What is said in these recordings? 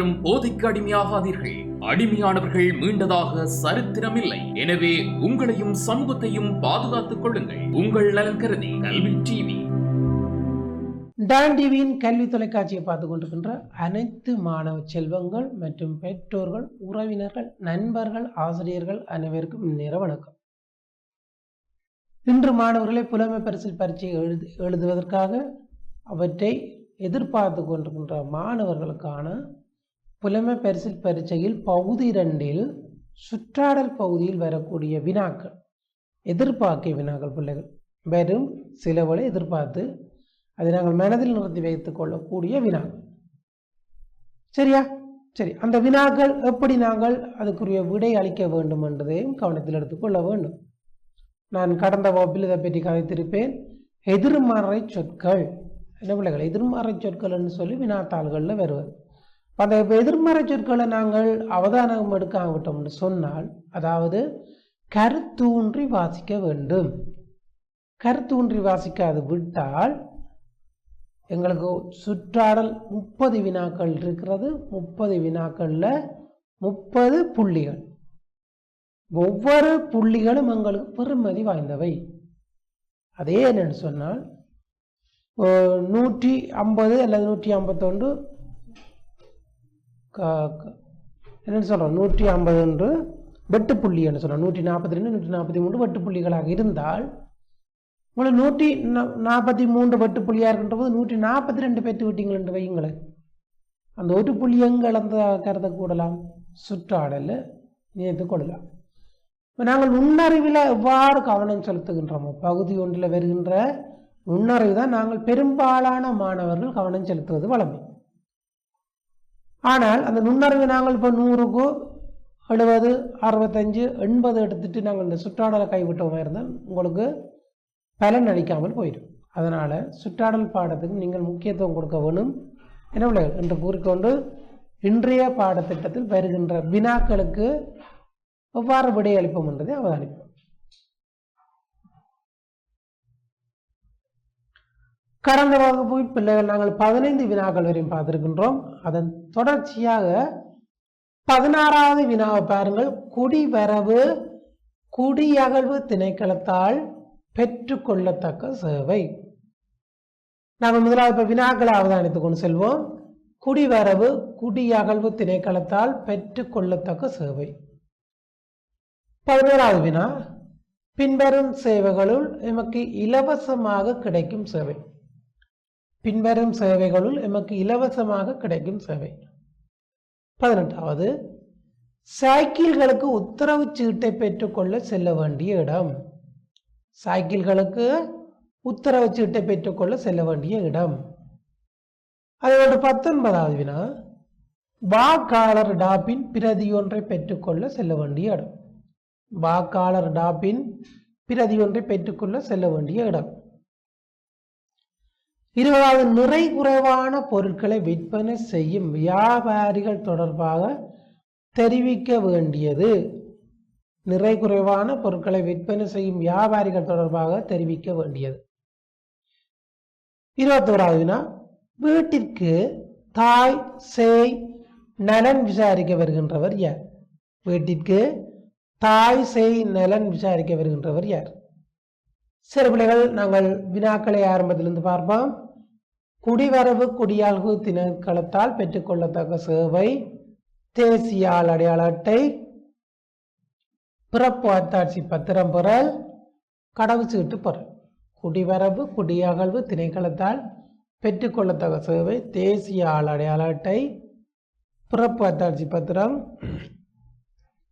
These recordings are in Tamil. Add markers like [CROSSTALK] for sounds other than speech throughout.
பலரும் போதைக்கு அடிமையாகாதீர்கள். அடிமையானவர்கள் மீண்டதாக சரித்திரமில்லை. எனவே உங்களையும் சமூகத்தையும் பாதுகாத்துக் கொள்ளுங்கள். உங்கள் நலன் கருதி கல்வி டிவி. டான் டிவியின் கல்வி தொலைக்காட்சியை பார்த்து கொண்டிருக்கின்ற அனைத்து மாணவ செல்வங்கள் மற்றும் பெற்றோர்கள் உறவினர்கள் நண்பர்கள் ஆசிரியர்கள் அனைவருக்கும் நேர வணக்கம். இன்று மாணவர்களை புலமை பரிசில் பரீட்சை எழுது எழுதுவதற்காக அவற்றை எதிர்பார்த்து கொண்டிருக்கின்ற மாணவர்களுக்கான புலமை பரிசில் பரீட்சையில் பகுதி இரண்டில் சுற்றாடல் பகுதியில் வரக்கூடிய வினாக்கள் எதிர்பார்க்க வினாக்கள் பிள்ளைகள். வெறும் சிலவளை எதிர்பார்த்து அதை நாங்கள் மனதில் நிறுத்தி வைத்துக் கொள்ளக்கூடிய வினாக்கள். சரியா? சரி அந்த வினாக்கள் எப்படி நாங்கள் அதுக்குரிய விடை அளிக்க வேண்டும் என்பதையும் கவனத்தில் எடுத்துக்கொள்ள வேண்டும். நான் கடந்த வகுப்பில் இதை பற்றி கதைத்திருப்பேன். எதிர்மறை சொற்கள். என்ன பிள்ளைகள்? எதிர்மறை சொற்கள்னு சொல்லி வினாத்தாள்களில் வருவது அந்த எதிர்மறை சொற்களை நாங்கள் அவதானம் எடுக்காவிட்டோம்னு சொன்னால் அதாவது கருத்தூன்றி வாசிக்க வேண்டும். கருத்தூன்றி வாசிக்காது விட்டால் எங்களுக்கு சுற்றாடல் முப்பது வினாக்கள் இருக்கிறது. முப்பது வினாக்களில் முப்பது புள்ளிகள். ஒவ்வொரு புள்ளிகளும் எங்களுக்கு பெருமதி வாய்ந்தவை. அதே என்னன்னு சொன்னால் நூற்றி ஐம்பது அல்லது நூற்றி ஐம்பத்தொன்று என்னென்னு சொல்கிறோம் நூற்றி ஐம்பது என்று வெட்டு புள்ளி என்று சொல்கிறோம் நூற்றி நாற்பத்தி ரெண்டு நூற்றி நாற்பத்தி மூன்று வெட்டு புள்ளிகளாக இருந்தால் உங்களுக்கு நூற்றி நா- நாற்பத்தி மூன்று வெட்டு புள்ளியாக இருக்கின்ற போது நூற்றி நாற்பத்தி ரெண்டு பேர்த்து விட்டீங்கள் என்று வையுங்களேன். அந்த ஒரு புள்ளி எங்கே இழந்த கருத கூடலாம் சுற்றாடல் நினைத்து கொள்ளலாம். இப்போ நாங்கள் நுண்ணறிவில் எவ்வாறு கவனம் செலுத்துகின்றோமோ? பகுதி ஒன்றில் வருகின்ற நுண்ணறிவு தான் நாங்கள் பெரும்பாலான மாணவர்கள் கவனம் செலுத்துவது வழமை. ஆனால் அந்த நுண்ணறிவு நாங்கள் இப்போ நூறுக்கு எழுபது அறுபத்தஞ்சு எண்பது எடுத்துட்டு நாங்கள் இந்த சுற்றாடலை கைவிட்டோமே இருந்தால் உங்களுக்கு பலன் அளிக்காமல் போயிடும். அதனால் சுற்றாடல் பாடத்துக்கு நீங்கள் முக்கியத்துவம் கொடுக்க வேணும். என்ன என்று கூறிக்கொண்டு இன்றைய பாடத்திட்டத்தில் வருகின்ற வினாக்களுக்கு எவ்வாறு விடையளிப்போம் என்றதை அவதானிப்போம். கடந்த வகுப்பு பிள்ளைகள் நாங்கள் பதினைந்து வினாக்கள் வரையும் பார்த்திருக்கின்றோம். அதன் தொடர்ச்சியாக பதினாறாவது வினாவை பாருங்கள். குடிவரவு குடியகழ்வு திணைக்களத்தால் பெற்றுக்கொள்ளத்தக்க சேவை. நாம் முதலாவது இப்போ வினாக்களை அவதானித்துக் கொண்டு செல்வோம். குடிவரவு குடியகழ்வு திணைக்களத்தால் பெற்றுக்கொள்ளத்தக்க சேவை. பதினோராவது வினா. பின்வரும் சேவைகளுள் நமக்கு இலவசமாக கிடைக்கும் சேவை. பின்வரும் சேவைகளுள் எமக்கு இலவசமாக கிடைக்கும் சேவை. பதினெட்டாவது சைக்கிள்களுக்கு உத்தரவு சீட்டை பெற்றுக்கொள்ள செல்ல வேண்டிய இடம். சைக்கிள்களுக்கு உத்தரவு சீட்டை பெற்றுக்கொள்ள செல்ல வேண்டிய இடம். அதோட பத்தொன்பதாவது வினா வாக்காளர் டாப்பின் பிரதி ஒன்றை பெற்றுக்கொள்ள செல்ல வேண்டிய இடம். வாக்காளர் டாப்பின் பிரதி ஒன்றை பெற்றுக்கொள்ள செல்ல வேண்டிய இடம். இருபதாவது நிறை குறைவான பொருட்களை விற்பனை செய்யும் வியாபாரிகள் தொடர்பாக தெரிவிக்க வேண்டியது. நிறை குறைவான பொருட்களை விற்பனை செய்யும் வியாபாரிகள் தொடர்பாக தெரிவிக்க வேண்டியது. இருபத்தோராவது வினா வீட்டிற்கு தாய் சேய் நலன் விசாரிக்க வருகின்றவர் யார்? வீட்டிற்கு தாய் செய் நலன் விசாரிக்க வருகின்றவர் யார்? சிறு பிள்ளைகள் நாங்கள் வினாக்களை ஆரம்பத்திலிருந்து பார்ப்போம். குடிவரவு குடியாள்கு திணைக்களத்தால் பெற்றுக்கொள்ளத்தக்க சேவை தேசிய ஆள் அடையாள அட்டை பிறப்பு அத்தாட்சி பத்திரம் பெறல் கடவுச்சீட்டு பெறல். குடிவரவு குடியகழ்வு திணைக்களத்தால் பெற்றுக்கொள்ளத்தக்க சேவை தேசிய ஆள் அடையாள அட்டை பிறப்பு அத்தாட்சி பத்திரம்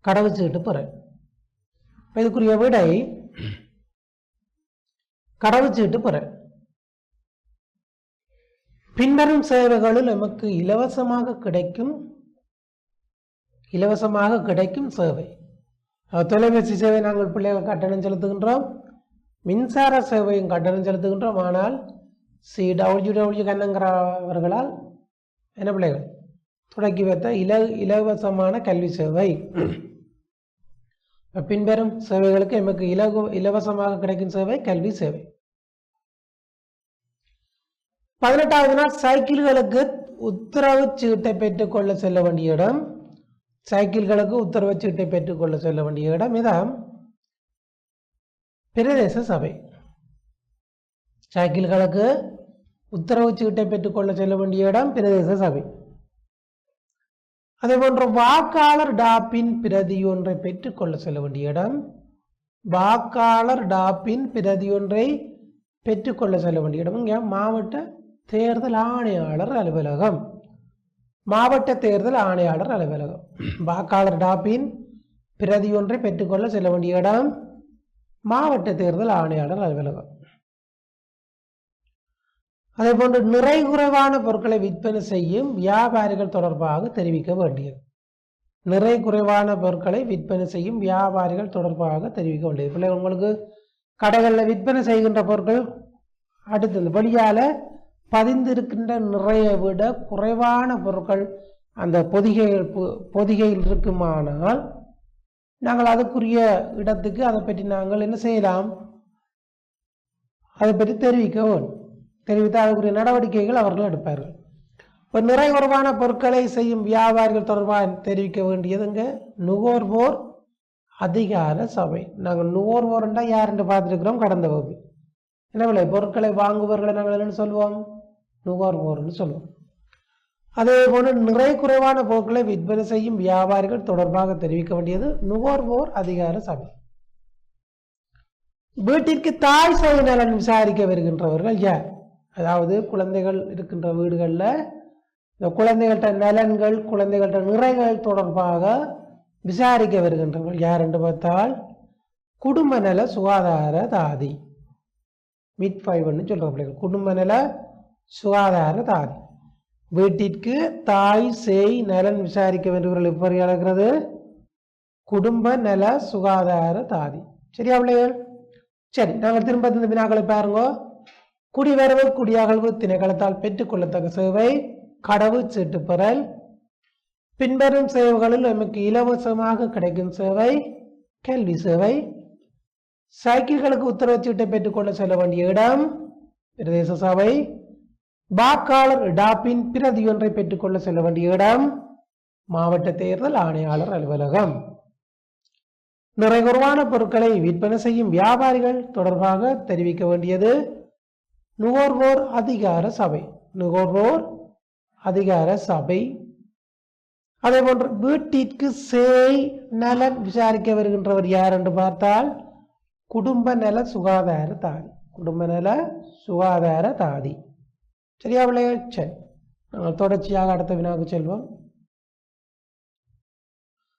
கடவுச்சீட்டு பெறல். இதுக்குரிய விடை கடவுச்சீட்டு பெறல். பின்வரும் சேவைகளில் நமக்கு இலவசமாக கிடைக்கும். இலவசமாக கிடைக்கும் சேவை. தொலைபேசி சேவை நாங்கள் பிள்ளைகள் கட்டணம் செலுத்துகின்றோம். மின்சார சேவையும் கட்டணம் செலுத்துகின்றோம். ஆனால் சி டபிள்யூ டபிள்யூ கண்ணங்கிறவர்களால் என்ன பிள்ளைகள்? தொடக்கி வைத்த இல இலவசமான கல்வி சேவை. பின்வரும் சேவைகளுக்கு எமக்கு இலகு இலவசமாக கிடைக்கும் சேவை கல்வி சேவை. பதினெட்டாவது நாள் சைக்கிள்களுக்கு உத்தரவு சீட்டை பெற்றுக்கொள்ள செல்ல வேண்டிய இடம். சைக்கிள்களுக்கு உத்தரவு சீட்டை பெற்றுக்கொள்ள செல்ல வேண்டிய இடம் இதான் பிரதேச சபை. சைக்கிள்களுக்கு உத்தரவு சீட்டை பெற்றுக்கொள்ள செல்ல வேண்டிய இடம் பிரதேச சபை. அதே போன்று வாக்காளர் டாப்பின் பிரதி ஒன்றை பெற்றுக்கொள்ள செல்ல வேண்டிய இடம். வாக்காளர் டாப்பின் பிரதி ஒன்றை பெற்றுக்கொள்ள செல்ல வேண்டிய இடம். இங்கே மாவட்ட தேர்தல் ஆணையாளர் அலுவலகம். மாவட்ட தேர்தல் ஆணையாளர் அலுவலகம். வாக்காளர் டாப்பின் பிரதி ஒன்றை பெற்றுக்கொள்ள செல்ல வேண்டிய இடம் மாவட்ட தேர்தல் ஆணையாளர் அலுவலகம். அதே போன்று நிறை குறைவான பொருட்களை விற்பனை செய்யும் வியாபாரிகள் தொடர்பாக தெரிவிக்க வேண்டியது. நிறை குறைவான பொருட்களை விற்பனை செய்யும் வியாபாரிகள் தொடர்பாக தெரிவிக்க வேண்டியது. பிள்ளை உங்களுக்கு கடைகளில் விற்பனை செய்கின்ற பொருட்கள் அடுத்தது வழியால் பதிந்திருக்கின்ற நிறையை விட குறைவான பொருட்கள் அந்த பொதிகையில் பொ- பொதிகையில் இருக்குமானால் நாங்கள் அதுக்குரிய இடத்துக்கு அதை பற்றி நாங்கள் என்ன செய்யலாம்? அதை பற்றி தெரிவிக்க வேண்டும். தெரிவித்தால் அதுக்குரிய நடவடிக்கைகள் அவர்கள் எடுப்பார்கள். இப்போ நிறை குறைவான பொருட்களை செய்யும் வியாபாரிகள் தொடர்பாக தெரிவிக்க வேண்டியதுங்க நுகர்வோர் அதிகார சபை. நாங்கள் நுகர்வோர்ண்டா யாருன்னு பார்த்துருக்குறோம் கடந்த வகுப்பு என்ன விலை? பொருட்களை வாங்குபவர்களை நாங்கள் என்னென்னு சொல்லுவோம் நுகர்வோர்னு சொல்லுவோம். அதே போல நிறை குறைவான பொருட்களை விற்பனை செய்யும் வியாபாரிகள் தொடர்பாக தெரிவிக்க வேண்டியது நுகர்வோர் அதிகார சபை. வீட்டிற்கு தாய் சேவை நலன் விசாரிக்க வருகின்றவர்கள் யார்? அதாவது குழந்தைகள் இருக்கின்ற வீடுகளில் இந்த குழந்தைகள்கிட்ட நலன்கள் குழந்தைகள்கிட்ட நிறைகள் தொடர்பாக விசாரிக்க வருகின்றவர்கள் யார் என்று பார்த்தால் குடும்ப நல சுகாதார தாதி. மிட் ஃபைவ்னு சொல்கிற பிள்ளைகள். குடும்ப நல சுகாதார தாதி வீட்டிற்கு தாய் சேய் நலன் விசாரிக்க வேண்டியவர்கள் எப்படி அழைக்கிறது குடும்ப நல சுகாதார தாதி சரியா பிள்ளைகள் சரி நாங்கள் திரும்ப இந்த வினாக்களை பாருங்க. குடிவரவு குடியகழ்வு திணைக்களத்தால் பெற்றுக்கொள்ளத்தக்க சேவை கடவு சீட்டு பெறல் பின்வரும் சேவைகளில் நமக்கு இலவசமாக கிடைக்கும் சேவை கல்வி சேவை சைக்கிள்களுக்கு உத்தரவு சீட்டை பெற்றுக்கொள்ள செல்ல வேண்டிய இடம் பிரதேச சபை வாக்காளர் டாப்பின் பிரதியொன்றை பெற்றுக்கொள்ள செல்ல வேண்டிய இடம் மாவட்ட தேர்தல் ஆணையாளர் அலுவலகம். நிறைகுறவான பொருட்களை விற்பனை செய்யும் வியாபாரிகள் தொடர்பாக தெரிவிக்க வேண்டியது நுகர்வோர் அதிகார சபை. நுகர்வோர் அதிகார சபை. அதே போன்று வீட்டிற்கு சேய் நலன் விசாரிக்க வருகின்றவர் யார் என்று பார்த்தால் குடும்ப நல சுகாதார தாதி. குடும்ப நல சுகாதார தாதி. சரியா பிள்ளைகள்? சரி. நாங்கள் தொடர்ச்சியாக அடுத்த வினாவுக்கு செல்வோம்.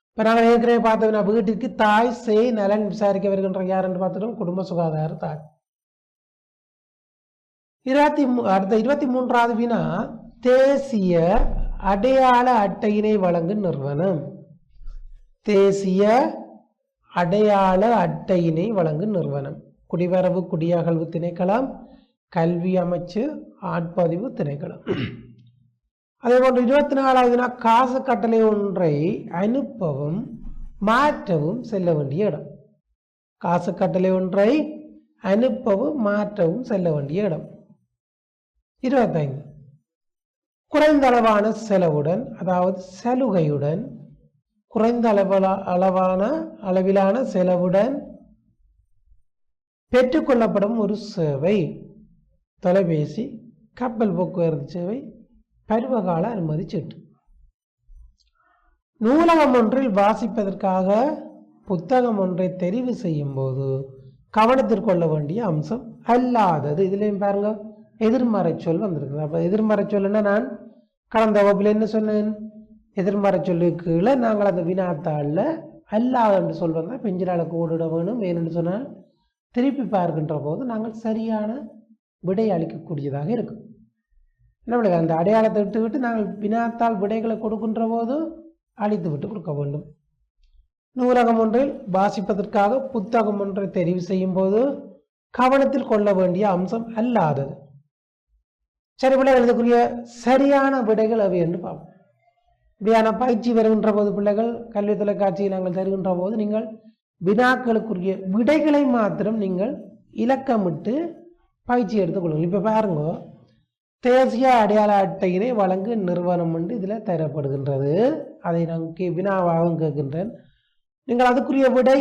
இப்போ நாங்கள் ஏற்கனவே பார்த்த வினா வீட்டிற்கு தாய் செய் நலன் விசாரிக்க வருகின்ற யார் என்று பார்த்துட்டோம். குடும்ப சுகாதார தாய். இருபத்தி மூ அடுத்த இருபத்தி மூன்றாவது வினா தேசிய அடையாள அட்டையினை வழங்கும் நிறுவனம். தேசிய அடையாள அட்டையினை வழங்கும் நிறுவனம். குடிவரவு குடியகழ்வு திணைக்களம் கல்வி அமைச்சு ஆட்பதிவு திணைக்களம். அதே போன்று இருபத்தி நாலாவது நாள் காசு கட்டளை ஒன்றை அனுப்பவும் மாற்றவும் செல்ல வேண்டிய இடம். காசு கட்டளை ஒன்றை அனுப்பவும் மாற்றவும் செல்ல வேண்டிய இடம். இருபத்தைந்து. குறைந்த அளவான செலவுடன் அதாவது சலுகையுடன் குறைந்த அளவல அளவான அளவிலான செலவுடன் பெற்றுக்கொள்ளப்படும் ஒரு சேவை. தொலைபேசி கப்பல் போக்குவரத்து சேவை பருவகால அனுமதி சீட்டு. நூலகம் ஒன்றில் வாசிப்பதற்காக புத்தகம் ஒன்றை தெரிவு செய்யும் போது கவனத்திற்கொள்ள வேண்டிய அம்சம் அல்லாதது. இதுலேயும் பாருங்க எதிர்மறை சொல் வந்திருக்குது. அப்போ எதிர்மறை சொல்லுன்னா நான்? கடந்த வகுப்பில் என்ன சொன்னேன்? எதிர்மறை சொல்லுக்குள்ள நாங்கள் அந்த வினாத்தாளில் அல்லாத என்று சொல்கிறதா பெஞ்சிலால ஓடிட வேணும் வேணும்னு சொன்னால் திருப்பி பார்க்கின்ற போது நாங்கள் சரியான விடை அளிக்கக்கூடியதாக இருக்கும். நம்மளுக்கு அந்த அடையாளத்தை விட்டு விட்டு நாங்கள் வினாத்தால் விடைகளை கொடுக்கின்ற போது அழித்து விட்டு கொடுக்க வேண்டும். நூலகம் ஒன்றில் வாசிப்பதற்காக புத்தகம் ஒன்றை தெரிவு செய்யும் போது கவனத்தில் கொள்ள வேண்டிய அம்சம் அல்லாதது. சரி பிள்ளைகள் இதுக்குரிய சரியான விடைகள் அவை என்று பார்ப்போம். இப்படியான பயிற்சி வருகின்ற போது பிள்ளைகள் கல்வி தொலைக்காட்சியை நாங்கள் தருகின்ற போது நீங்கள் வினாக்களுக்குரிய விடைகளை மாத்திரம் நீங்கள் இலக்கமிட்டு பயிற்சி எடுத்துக்கொள்ளுங்கள். இப்போ பாருங்க தேசிய அடையாள அட்டையினை வழங்கும் நிறுவனம் என்று இதில் தரப்படுகின்றது. அதை நான் கே வினாவாகவும் கேட்கின்றேன். நீங்கள் அதுக்குரிய விடை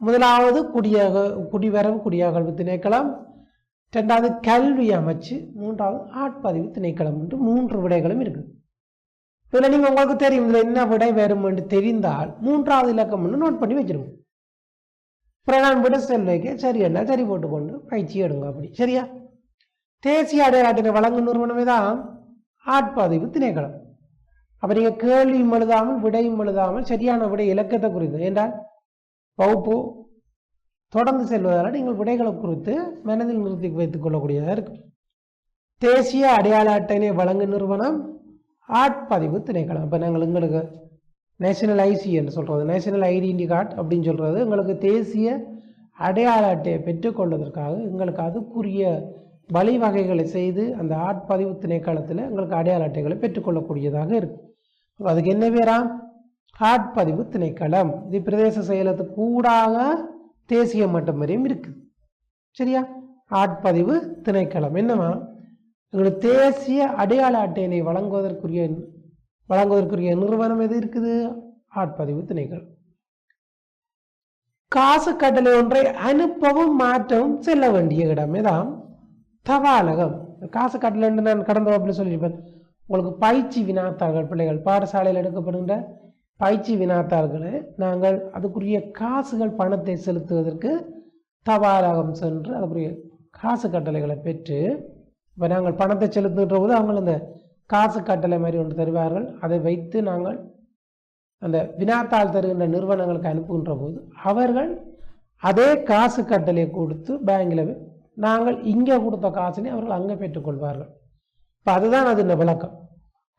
முதலாவது குடியாக குடிவரவு குடியகல்வு திணைக்களம் ரெண்டாவது கல்வி அமைச்சு மூன்றாவது ஆட்பதிவு திணைக்களம் என்று மூன்று விடைகளும் இருக்குது இதில் நீங்கள் உங்களுக்கு தெரியும் இதில் என்ன விடை வேறும் என்று தெரிந்தால் மூன்றாவது இலக்கம் ஒன்று நோட் பண்ணி வச்சிருங்க. அப்புறம் விட செல் வைக்க சரி என்ன சரி போட்டுக்கொண்டு பயிற்சி எடுங்க அப்படி. சரியா? தேசிய அடையாட்டினை வழங்கும் நிறுவனமே தான் ஆட்பதிவு திணைக்களம். அப்போ நீங்கள் கேள்வியும் எழுதாமல் விடையும் எழுதாமல் சரியான விடை இலக்கத்தை குறித்து என்றால் வகுப்பு தொடர்ந்து செல்வதால் நீங்கள் விடைகளை குறித்து மனதில் நிறுத்தி வைத்துக் கொள்ளக்கூடியதாக இருக்கும். தேசிய அடையாள அட்டையினை வழங்கும் நிறுவனம் ஆட்பதிவு திணைக்களம். இப்போ நாங்கள் எங்களுக்கு நேஷனல் ஐசி என்று சொல்கிறது நேஷனல் ஐடென்டி கார்டு அப்படின்னு சொல்கிறது எங்களுக்கு தேசிய அடையாள அட்டையை பெற்றுக்கொள்வதற்காக எங்களுக்கு அதுக்குரிய வழிவகைகளை செய்து அந்த ஆட்பதிவு திணைக்களத்தில் எங்களுக்கு அடையாள அட்டைகளை பெற்றுக்கொள்ளக்கூடியதாக இருக்குது அதுக்கு என்ன பேரா? ஆட்பதிவு திணைக்களம். இது பிரதேச செயலத்துக்கு கூடாக தேசிய மட்டம் வரையும் இருக்குது சரியா? ஆட்பதிவு திணைக்களம். என்னவா? எங்களுக்கு தேசிய அடையாள அட்டையினை வழங்குவதற்குரிய வழங்குவதற்குரிய நிறுவனம் எது இருக்குது? ஆட்பதிவு திணைகள் காசு கட்டளை ஒன்றை அனுப்பவும் மாற்றவும் செல்ல வேண்டிய இடமே தான் தபாலகம். காசு கட்டளை என்று நான் கடந்த வகுப்பில் சொல்லியிருப்பேன். உங்களுக்கு பயிற்சி வினாத்தாள்கள் பிள்ளைகள் பாடசாலையில் எடுக்கப்படுகின்ற பயிற்சி வினாத்தாள்களை நாங்கள் அதுக்குரிய காசுகள் பணத்தை செலுத்துவதற்கு தபாலகம் சென்று அதுக்குரிய காசு கட்டளைகளை பெற்று இப்போ நாங்கள் பணத்தை செலுத்துகின்ற போது அவங்க அந்த காசு கட்டளை மாதிரி ஒன்று தருவார்கள். அதை வைத்து நாங்கள் அந்த வினாத்தாள் தருகின்ற நிறுவனங்களுக்கு அனுப்புகின்ற போது அவர்கள் அதே காசு கட்டளையை கொடுத்து பேங்கில் நாங்கள் இங்கே கொடுத்த காசினை அவர்கள் அங்கே பெற்றுக்கொள்வார்கள். இப்போ அதுதான் அது இந்த விளக்கம்.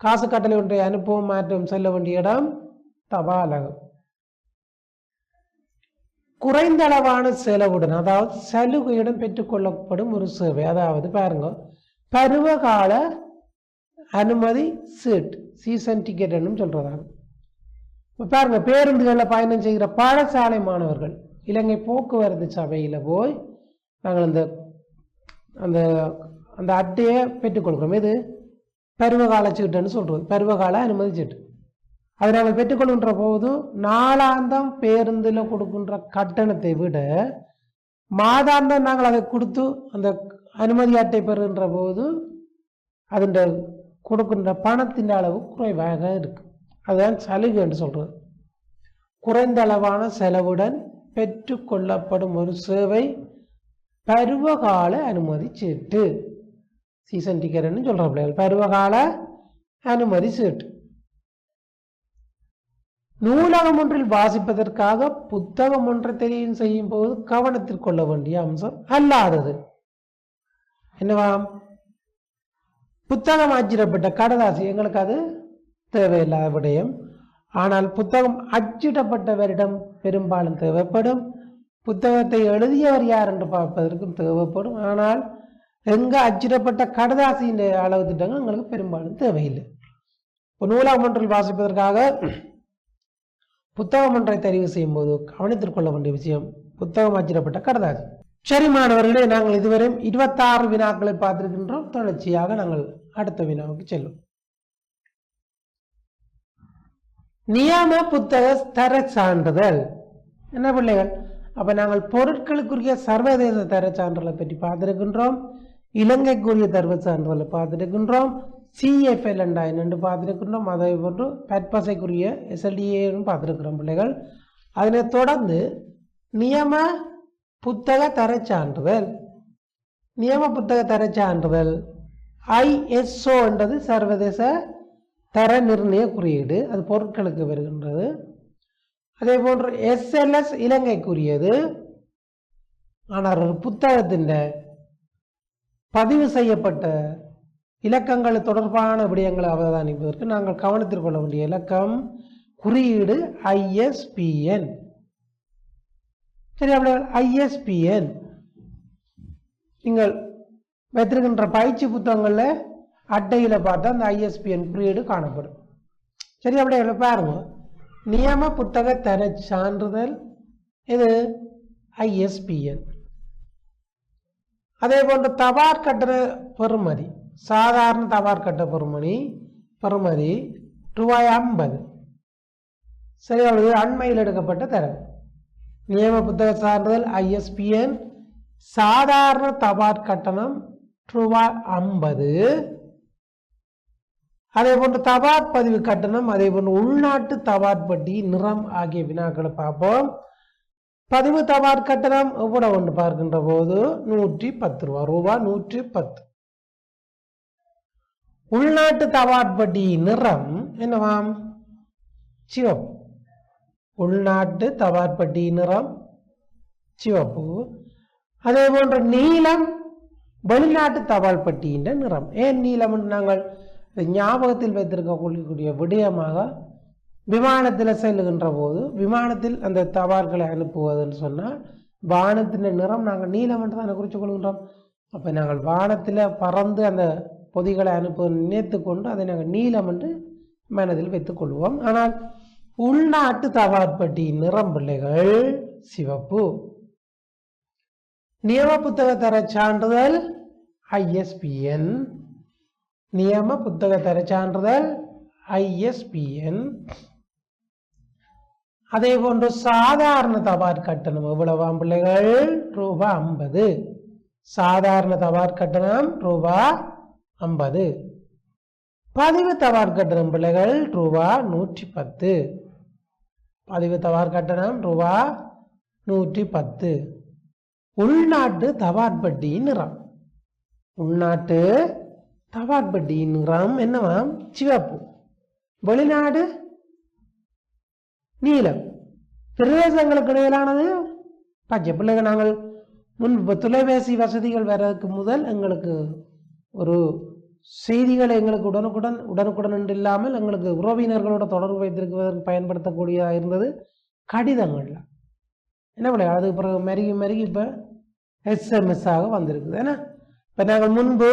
காசு கட்டளை ஒன்றை அனுப்பவும் மாற்றவும் செல்ல வேண்டிய இடம் தபாலகம். குறைந்த அளவான செலவுடன் அதாவது சலுகையுடன் பெற்றுக்கொள்ளப்படும் ஒரு சேவை. அதாவது பாருங்க பருவகால அனுமதி சீட் சீசன் டிக்கெட்னு சொல்கிறதாங்க இப்போ பாருங்கள் பேருந்துகளில் பயணம் செய்கிற பாடசாலை மாணவர்கள் இலங்கை போக்குவரத்து சபையில் போய் நாங்கள் அந்த அந்த அந்த அட்டையை பெற்றுக்கொள்கிறோம் இது பருவகால சீட்டுன்னு சொல்கிறது பருவகால அனுமதி சீட்டு. அதை நாங்கள் பெற்றுக்கொள்கின்ற போது நாளாந்தம் பேருந்தில் கொடுக்கின்ற கட்டணத்தை விட மாதாந்தம் நாங்கள் அதை கொடுத்து அந்த அனுமதி அட்டை பெறுகின்ற போது அதன் கொடுக்கின்ற பணத்தின் அளவு குறைவாக இருக்குது அதுதான் சலுகை என்று சொல்கிறது குறைந்த அளவான செலவுடன் பெற்றுக்கொள்ளப்படும் ஒரு சேவை பருவகால அனுமதி சீட்டு. சீசன் டிக்கெட்னு சொல்கிற பிள்ளைகள். பருவகால அனுமதி சீட்டு. நூலகம் ஒன்றில் வாசிப்பதற்காக புத்தகம் ஒன்றை தெரியும் செய்யும் போது கவனத்தில் கொள்ள வேண்டிய அம்சம் அல்லாதது. என்னவாம்? புத்தகம் அச்சிடப்பட்ட கடதாசி எங்களுக்கு அது தேவையில்லாத விடயம். ஆனால் புத்தகம் அச்சிடப்பட்டவரிடம் பெரும்பாலும் தேவைப்படும். புத்தகத்தை எழுதியவர் யார் என்று பார்ப்பதற்கும் தேவைப்படும். ஆனால் எங்கே அச்சிடப்பட்ட கடதாசியின் அளவு திட்டங்கள் எங்களுக்கு பெரும்பாலும் தேவையில்லை. இப்போ நூலகம் ஒன்றில் வாசிப்பதற்காக புத்தகம் ஒன்றை தெரிவு செய்யும் போது கவனித்துக் கொள்ள வேண்டிய விஷயம் புத்தகம் அச்சிடப்பட்ட கடதாசி. சரி மாணவர்களே நாங்கள் இதுவரையும் இருபத்தாறு வினாக்களை பார்த்திருக்கின்றோம். தொடர்ச்சியாக நாங்கள் அடுத்த வினாவுக்கு செல்லும். நியம புத்தக தர சான்றிதழ். என்ன பிள்ளைகள்? அப்ப நாங்கள் பொருட்களுக்குரிய சர்வதேச தர சான்றிதழை பற்றி பார்த்திருக்கின்றோம். இலங்கைக்குரிய தர்வ சான்றிதழை பார்த்திருக்கின்றோம். சிஎஃப்எல் என்றா என்னென்று பார்த்திருக்கின்றோம். அதை போன்று பற்பசைக்குரிய எஸ்எல்டிஏன்னு பார்த்துருக்கிறோம் பிள்ளைகள். அதனை தொடர்ந்து நியம புத்தக தரச் சான்றிதழ். நியம புத்தக தரச் சான்றிதழ். ஐஎஸ்ஓ என்றது சர்வதேச தர நிர்ணய குறியீடு. அது பொருட்களுக்கு வருகின்றது. அதே போன்று எஸ்எல்எஸ் இலங்கைக்குரியது. ஆனால் ஒரு புத்தகத்தின் பதிவு செய்யப்பட்ட இலக்கங்கள் தொடர்பான விடயங்களை அவதானிப்பதற்கு நாங்கள் கவனத்தில் கொள்ள வேண்டிய இலக்கம் குறியீடு ஐஎஸ்பிஎன். சரி அப்படி ஐஎஸ்பிஎன். நீங்கள் வைத்திருக்கின்ற பயிற்சி புத்தகங்களில் அட்டையில் பார்த்தா அந்த ஐஎஸ்பிஎன் குறியீடு காணப்படும். சரி அப்படியே பாருங்க. நியம புத்தக தர சான்றிதழ் இது ஐஎஸ்பிஎன் அதே போன்று தபார் கட்டண பெறுமதி சாதாரண தபார்கட்ட பெறுமணி பெறுமதி ரூபாய் ஐம்பது. சரி அவ்வளவு அண்மையில் எடுக்கப்பட்ட தரவு நியம புத்தக சான்றிதழ் ஐஎஸ்பிஎன் சாதாரண தபார் கட்டணம் ரூபாய் ஐம்பது அதே போன்று தபாத் பதிவு கட்டணம் அதே போன்று உள்நாட்டு தபாத் பட்டி நிறம் ஆகிய வினாக்களை பார்ப்போம். பதிவு தபாத் கட்டணம் எவ்வளவு ஒன்று பார்க்கின்ற போது நூற்றி பத்து ரூபா ரூபா நூற்றி பத்து. உள்நாட்டு தபாத் பட்டி நிறம் என்னவாம்? சிவப்பு. உள்நாட்டு தபார்பட்டி நிறம் சிவப்பு. அதே போன்ற நீலம் வெளிநாட்டு தபால் பட்டியின் நிறம். ஏன் நீலம் நாங்கள் ஞாபகத்தில் வைத்திருக்கக்கூடிய விடயமாக விமானத்தில் செல்லுகின்ற போது விமானத்தில் அந்த தபால்களை அனுப்புவதுன்னு சொன்னால் வானத்தின் நிறம் நாங்கள் நீலம் என்று தான் குறித்து கொள்கின்றோம். அப்போ நாங்கள் வானத்தில் பறந்து அந்த பொதிகளை அனுப்ப நினைத்து கொண்டு அதை நாங்கள் நீலம் என்று மனதில் வைத்துக் கொள்வோம். ஆனால் உள்நாட்டு தபாற்பட்டி நிறம் பிள்ளைகள் சிவப்பு. நியம புத்தக தர சான்றிதழ் ஐஎஸ்பிஎன் நியம புத்தக தர சான்றிதழ் ஐஎஸ்பிஎன் அதே போன்று சாதாரண தபார் கட்டணம் எவ்வளவாம் பிள்ளைகள் ரூபா ஐம்பது சாதாரண தபார் கட்டணம் ரூபா ஐம்பது பதிவு தபார் கட்டணம் பிள்ளைகள் ரூபா நூற்றி பத்து பதிவு தபார் கட்டணம் ரூபா நூற்றி பத்து உள்நாட்டு தபார்பட்டியின் நிறம். உள்நாட்டு தபார்பட்டியின் நிறம் என்னவாம் சிவப்பு. வெளிநாடு நீலம். பிரதேசங்களுக்கு இடையிலானது பச்சை பிள்ளைங்க நாங்கள் முன்பு தொலைபேசி வசதிகள் வர்றதுக்கு முதல் எங்களுக்கு ஒரு செய்திகளை எங்களுக்கு உடனுக்குடன் உடனுக்குடன் என்று இல்லாமல் எங்களுக்கு உறவினர்களோட தொடர்பு வைத்திருப்பதற்கு பயன்படுத்தக்கூடியதாக இருந்தது கடிதங்கள்ல. என்ன பிள்ளை அதுக்கு பிறகு மெருகி மெருகி இப்போ எஸ்எம்எஸ் ஆக வந்திருக்குது. ஏன்னா இப்போ நாங்கள் முன்பு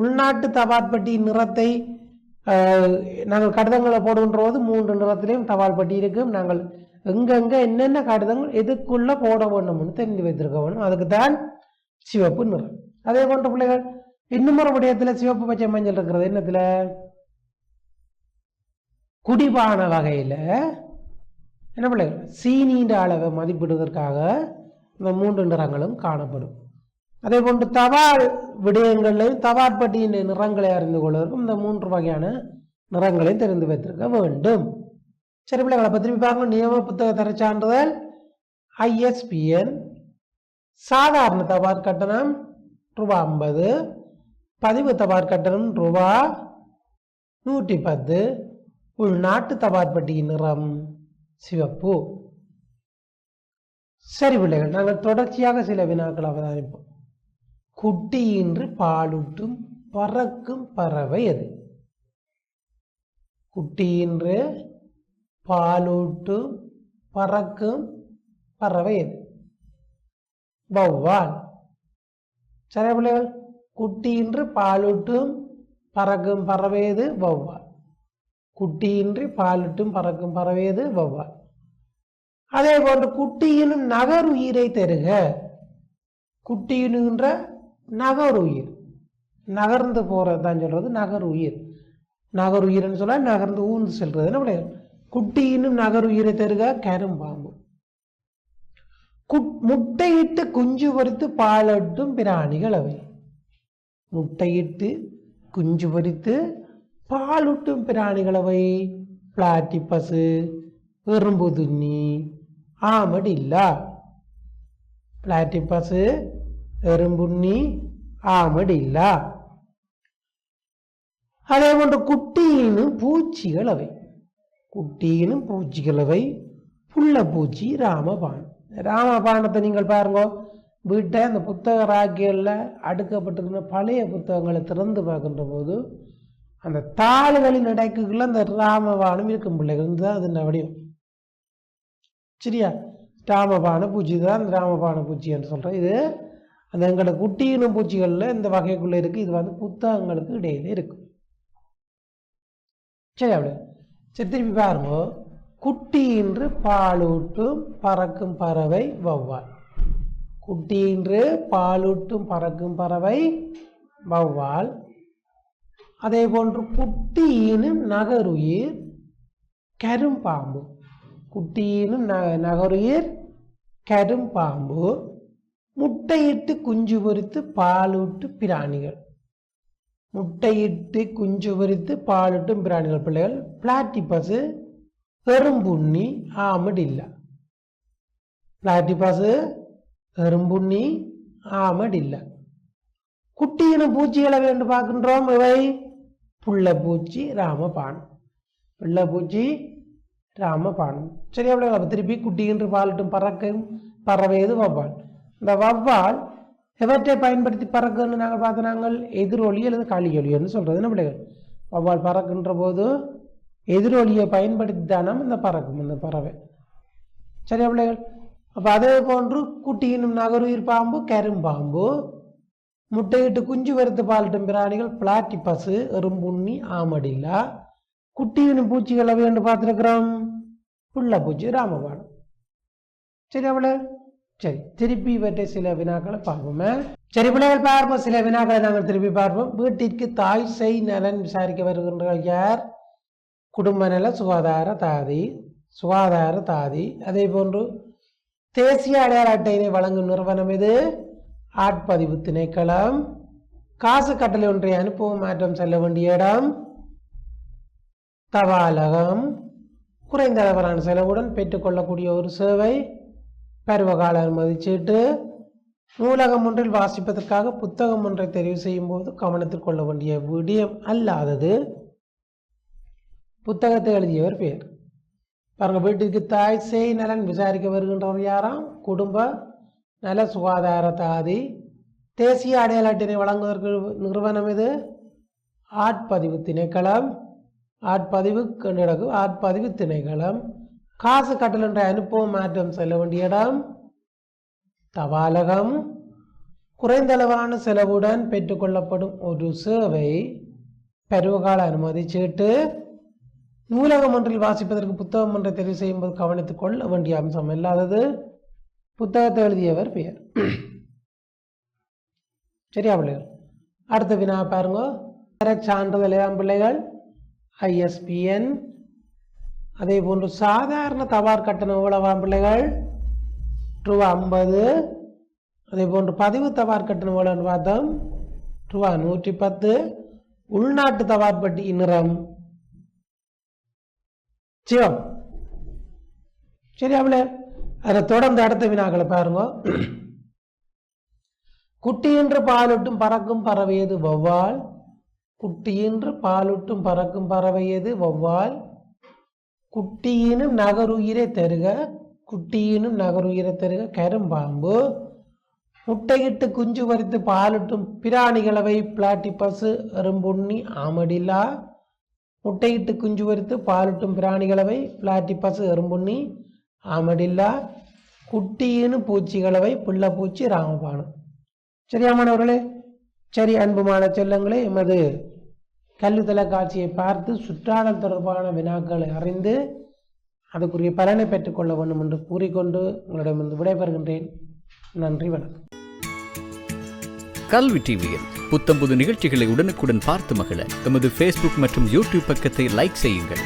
உள்நாட்டு தபால்பட்டி நிறத்தை நாங்கள் கடிதங்களை போடுகின்ற போது மூன்று நிறத்திலையும் தபால் பெட்டி இருக்கும். நாங்கள் எங்கெங்க என்னென்ன கடிதங்கள் எதுக்குள்ளே போட வேண்டும்னு தெரிஞ்சு வைத்திருக்க வேண்டும். அதுக்கு தான் சிவப்பு நிறம். அதே போன்ற பிள்ளைகள் இன்னும் ஒரு விடயத்தில் சிவப்பு பச்சை மஞ்சள் இருக்கிறது. என்னத்தில்? குடிபான வகையில் என்ன பிள்ளைகள்? சீனியின் அளவை மதிப்பிடுவதற்காக இந்த மூன்று நிறங்களும் காணப்படும். அதே போன்று தபால் விடயங்களையும் தவாற்பட்டியின் நிறங்களை அறிந்து கொள்வதற்கும் இந்த மூன்று வகையான நிறங்களையும் தெரிந்து வைத்திருக்க வேண்டும். சரி பிள்ளைகளை திரும்பி பார்க்கணும். நியம புத்தக தர சான்றிதழ் ஐஎஸ்பிஎன் சாதாரண தபால் கட்டணம் ரூபா ஐம்பது பதிவு தபால் கட்டணம் ரூபா நூற்றி பத்து உள்நாட்டு தபாற்பட்டியின் நிறம் சிவப்பு. சரி பிள்ளைகள் நாங்கள் தொடர்ச்சியாக சில வினாக்கள் அவதானிப்போம். குட்டியின்றி பாலூட்டும் பறக்கும் பறவை எது? குட்டியின்று பாலூட்டும் பறக்கும் பறவை எது? வௌவால். சரி பிள்ளைகள் குட்டியின்றி பாலூட்டும் பறக்கும் பறவை எது? வௌவால். குட்டியின்றி பாலிட்டும் பறக்கும் பறவையது வௌவால். அதே போன்று குட்டியினும் நகருயிரை தருக. குட்டியினுன்ற உயிர் நகர்ந்து போகிறது தான் உயிர் நகர் உயிர்னு சொல்ல நகர்ந்து ஊர்ந்து செல்றது என்ன குட்டியினும் குட்டியினும் நகருயிரை தருக கரும்பாம்பு. குட்- முட்டையிட்டு குஞ்சு பொறித்து பாலட்டும் பிராணிகள் அவை. முட்டையிட்டு குஞ்சு பொறித்து பாலூட்டும் பிராணிகள் அவை. பிளாட்டிப்பசு எறும்பு துண்ணி ஆமடில்லா பிளாட்டிப்பசு எறும்புண்ணி ஆமடில்லா அதே போன்ற குட்டியினும் பூச்சிகள் அவை. குட்டியினும் பூச்சிகள் அவை. புள்ள பூச்சி ராமபானம் ராமபானத்தை நீங்கள் பாருங்க. வீட்டை அந்த புத்தக ராக்கியில் அடுக்கப்பட்டிருக்கிற பழைய புத்தகங்களை திறந்து பார்க்கின்ற போது அந்த தாள்களின் இடைக்குள்ள அந்த ராமபானம் இருக்கும் பிள்ளைகள். தான் அது வடிவம்? சரியா? ராமபான பூச்சி தான் அந்த ராமபான பூச்சின்னு சொல்கிறோம் இது அந்த எங்களோட குட்டியினும் பூச்சிகளில் இந்த வகைக்குள்ளே இருக்குது இது வந்து புத்தகங்களுக்கு இடையில இருக்கும் சரி அப்படி? சரி திருப்பி பாருங்க. குட்டியின்று பாலூட்டும் பறக்கும் பறவை வௌவால். குட்டியின்று பாலூட்டும் பறக்கும் பறவை வௌவால். அதே போன்று குட்டியினும் நகருயிர் கரும்பாம்பு. குட்டியினும் ந கரும் கரும்பாம்பு முட்டையிட்டு குஞ்சு பொறித்து பாலூட்டு பிராணிகள். முட்டையிட்டு குஞ்சு பொறித்து பாலூட்டும் பிராணிகள் பிள்ளைகள். பிளாட்டிபஸ் எறும்புண்ணி ஆமடில்ல பிளாட்டிபஸ் எறும்புண்ணி ஆமடில்ல குட்டியின பூச்சிகளை வேண்டு பார்க்கின்றோம் இவை. புள்ளப்பூச்சி ராமபான். பிள்ளைப்பூச்சி ராமபானம் சரி அவ்வளோ அப்போ திருப்பி குட்டிகின்ற பாலட்டும் பறக்கும் பறவையது வவ்வால் இந்த வவ்வால் எவற்றை பயன்படுத்தி பறக்குன்னு நாங்கள் பார்த்து நாங்கள் எதிரொலி அல்லது களியொலின்னு சொல்கிறது என்ன பிள்ளைகள் வவ்வால் பறக்குன்ற போது எதிரொலியை பயன்படுத்தி தானம் இந்த பறக்கும் இந்த பறவை சரியா பிள்ளைகள் அப்போ அதே போன்று குட்டியினும் நகருயிர் பாம்பு கரும்பாம்பு முட்டையிட்டு குஞ்சு வறுத்து பாலிட்டும் பிராணிகள் பிளாட்டி பசு எறும்புண்ணி ஆமடிலா குட்டியினும் பூச்சிகளை என்று பார்த்துருக்குறோம். புள்ள பூச்சி ராமபாடம் சரி அவள. சரி திருப்பி இவற்றை சில வினாக்களை பார்ப்போமே சரி பிள்ளைகள் பார்ப்போம். சில வினாக்களை நாங்கள் திருப்பி பார்ப்போம். வீட்டிற்கு தாய் செய் நலன் விசாரிக்க வருகின்றனர் யார்? குடும்ப நல சுகாதார தாதி சுகாதார தாதி. அதே போன்று தேசிய அடையாள அட்டையினை வழங்கும் நிறுவனம் இது ஆட்பதிவு திணைக்களம். காசு கட்டளை ஒன்றை அனுப்பவும் மாற்றம் செல்ல வேண்டிய இடம்? தபாலகம் குறைந்த அளவிலான செலவுடன் பெற்றுக்கொள்ளக்கூடிய ஒரு சேவை. பருவகால அனுமதி சீட்டு நூலகம் ஒன்றில் வாசிப்பதற்காக புத்தகம் ஒன்றை தெரிவு செய்யும் போது கவனத்தில் கொள்ள வேண்டிய விடயம் அல்லாதது. புத்தகத்தை எழுதியவர் பேர். பாருங்க வீட்டிற்கு தாய் செய் நலன் விசாரிக்க வருகின்றவர் யாராம்? குடும்ப நல சுகாதார தாதி. தேசிய அடையாள அட்டினை வழங்குவதற்கு நிறுவனம் இது ஆட்பதிவு திணைக்களம். ஆட்பதிவு நடக்கும் ஆட்பதிவு திணைக்களம். காசு கட்டல் அனுப்பவும் மாற்றம் செல்ல வேண்டிய இடம் தபாலகம். குறைந்தளவான செலவுடன் பெற்றுக்கொள்ளப்படும் ஒரு சேவை பருவகால அனுமதி சீட்டு. நூலகம் ஒன்றில் வாசிப்பதற்கு புத்தகம் ஒன்றை தெரிவு செய்யும் போது கவனித்துக் கொள்ள வேண்டிய அம்சம் இல்லாதது. புத்தகத்தை எழுதியவர் பெயர். [CLEARS THROAT] சரியா பிள்ளைகள்? அடுத்த வினா பாருங்க. சான்றிதழ் இளம் பிள்ளைகள். ஐஎஸ்பிஎன் அதே போன்று சாதாரண தபார் கட்டணம் எவ்வளவாம் பிள்ளைகள்? ரூபா ஐம்பது. அதே போன்று பதிவு தபார் கட்டணம் எவ்வளோன்னு பார்த்தோம்? ரூபா நூற்றி பத்து. உள்நாட்டு தபார் பட்டி நிறம். சிவம். சரி அவளே அதை தொடர்ந்து அடுத்த வினாக்களை பாருங்க. குட்டியின்று பாலூட்டும் பறக்கும் பறவையது வௌவால். குட்டியின்று பாலுட்டும் பறக்கும் பறவையது வௌவால். குட்டியினும் நகருயிரை தருக. குட்டியினும் நகருயிரை தருக. கரும்பாம்பு. முட்டையிட்டு குஞ்சு வரித்து பாலுட்டும் பிராணிகளவை பிளாட்டி பசு எறும்புண்ணி ஆமடில்லா முட்டையிட்டு குஞ்சு வரித்து பாலிட்டும் பிராணிகளவை பிளாட்டி பசு எறும்புண்ணி ஆமடில்லா குட்டியினு பூச்சிகளவை புள்ளப்பூச்சி ராமபானம் சரியா மாணவர்களே? சரி அன்புமான செல்லங்களே எமது கல்வி தொலைக்காட்சியை பார்த்து சுற்றாடல் தொடர்பான வினாக்களை அறிந்து அதுக்குரிய பலனை பெற்றுக்கொள்ள வேண்டும் என்று கூறிக்கொண்டு உங்களிடமிருந்து விடைபெறுகின்றேன். நன்றி வணக்கம். கல்வி டிவியில் புத்தம்புது நிகழ்ச்சிகளை உடனுக்குடன் பார்த்து மகிழ. எமது ஃபேஸ்புக் மற்றும் யூடியூப் பக்கத்தை லைக் செய்யுங்கள்.